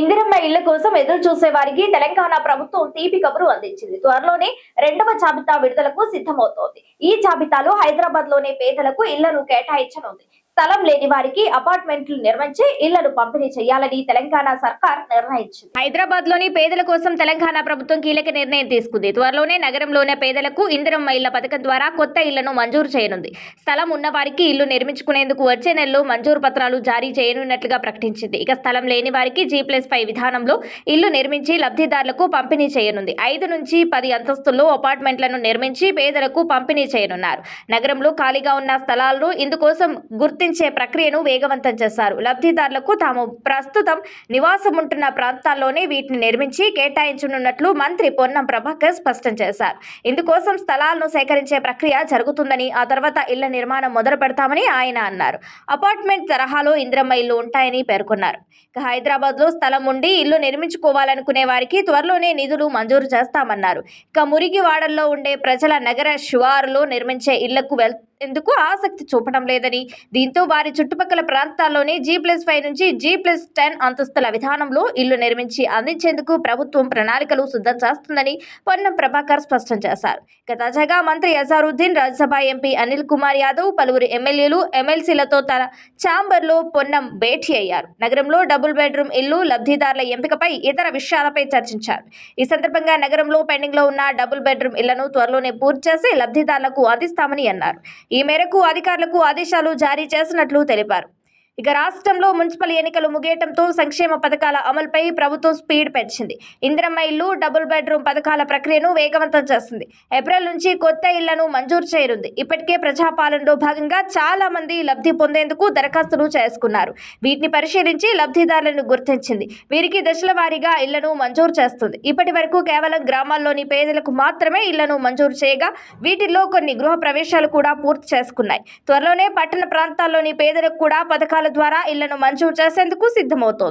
ఇందిరమ్మ ఇళ్ళ కోసం ఎదురు చూసే వారికి తెలంగాణ ప్రభుత్వం తీపి కబురు అందించింది. త్వరలోనే రెండవ జాబితా విడుదలకు సిద్ధమవుతోంది. ఈ జాబితాలో హైదరాబాద్లోనే పేదలకు ఇళ్ళను కేటాయించనుంది. స్థలం లేని వారికి అపార్ట్మెంట్లు నిర్మించి ఇళ్ళను పంపిణీ చేయాలని తెలంగాణ సర్కార్ నిర్ణయించింది. హైదరాబాద్లోని పేదల కోసం తెలంగాణ ప్రభుత్వం కీలక నిర్ణయం తీసుకుంది. త్వరలోనే నగరంలోనే పేదలకు ఇందిరమ్మ ఇళ్ళ పథకం ద్వారా కొత్త ఇళ్ళను మంజూరు చేయనుంది. స్థలం ఉన్న వారికి ఇల్లు నిర్మించుకునేందుకు వచ్చే నెలలో మంజూరు పత్రాలు జారీ చేయనున్నట్లుగా ప్రకటించింది. ఇక స్థలం లేని వారికి జీ ప్లస్ ఫైవ్ విధానంలో ఇల్లు నిర్మించి లబ్ధిదారులకు పంపిణీ చేయనుంది. ఐదు నుంచి పది అంతస్తుల్లో అపార్ట్మెంట్లను నిర్మించి పేదలకు పంపిణీ చేయనున్నారు. నగరంలో ఖాళీగా ఉన్న స్థలాలను ఇందుకోసం గుర్తించే ప్రక్రియను వేగవంతం చేశారు. లబ్ధిదారులకు తాము ప్రస్తుతం నివాసం ఉంటున్న ప్రాంతాల్లోనే వీటిని నిర్మించి కేటాయించనున్నట్లు మంత్రి పొన్నం ప్రభాకర్ స్పష్టం చేశారు. ఇందుకోసం స్థలాలను సేకరించే ప్రక్రియ జరుగుతుందని ఆ తర్వాత ఇళ్ళ నిర్మాణం మొదలు పెడతామని ఆయన అన్నారు. అపార్ట్మెంట్ తరహాలో ఇంద్రమ్మ ఇల్లు ఉంటాయని పేర్కొన్నారు. ఇక హైదరాబాద్లో స్థలం ఉండి ఇల్లు నిర్మించుకోవాలనుకునే వారికి త్వరలోనే నిధులు మంజూరు చేస్తామన్నారు. ఇక మురిగివాడల్లో ఉండే ప్రజల నగర శివారులో నిర్మించే ఇళ్ళకు ఎందుకు ఆసక్తి చూపడం లేదని? దీంతో వారి చుట్టుపక్కల ప్రాంతాల్లోనే జీ ప్లస్ ఫైవ్ నుంచి జీ ప్లస్ టెన్ అంతస్తుల విధానంలో ఇల్లు నిర్మించి అందించేందుకు ప్రభుత్వం ప్రణాళికలు సిద్ధం చేస్తుందని పొన్నం ప్రభాకర్ స్పష్టం చేశారు. ఇక తాజాగా మంత్రి అజారుద్దీన్ రాజ్యసభ ఎంపీ అనిల్ కుమార్ యాదవ్ పలువురు ఎమ్మెల్యేలు ఎమ్మెల్సీలతో తన ఛాంబర్లో పొన్నం భేటీ అయ్యారు. నగరంలో డబుల్ బెడ్రూమ్ ఇల్లు లబ్ధిదారుల ఎంపికపై ఇతర విషయాలపై చర్చించారు. ఈ సందర్భంగా నగరంలో పెండింగ్లో ఉన్న డబుల్ బెడ్రూమ్ ఇళ్ళను త్వరలోనే పూర్తి చేసి లబ్ధిదారులకు అందిస్తామని అన్నారు. ఈ మేరకు అధికారులకు ఆదేశాలు జారీ చేసినట్లు తెలిపారు. ఇక రాష్ట్రంలో మున్సిపల్ ఎన్నికలు ముగియటంతో సంక్షేమ పథకాల అమలుపై ప్రభుత్వం స్పీడ్ పెంచింది. ఇందిరమ్మ ఇల్లు డబుల్ బెడ్రూమ్ పథకాల ప్రక్రియను వేగవంతం చేస్తుంది. ఏప్రిల్ నుంచి కొత్త ఇళ్ళను మంజూరు చేయనుంది. ఇప్పటికే ప్రజాపాలనలో భాగంగా చాలా మంది లబ్ధి పొందేందుకు దరఖాస్తులు చేసుకున్నారు. వీటిని పరిశీలించి లబ్ధిదారులను గుర్తించింది. వీరికి దశల వారీగా ఇళ్ళను మంజూరు చేస్తుంది. ఇప్పటి వరకు కేవలం గ్రామాల్లోని పేదలకు మాత్రమే ఇళ్ళను మంజూరు చేయగా వీటిల్లో కొన్ని గృహ ప్రవేశాలు కూడా పూర్తి చేసుకున్నాయి. త్వరలోనే పట్టణ ప్రాంతాల్లోని పేదలకు కూడా పథకాల ద్వారా ఇళ్ళను మంజూరు చేసేందుకు సిద్ధమవుతోంది.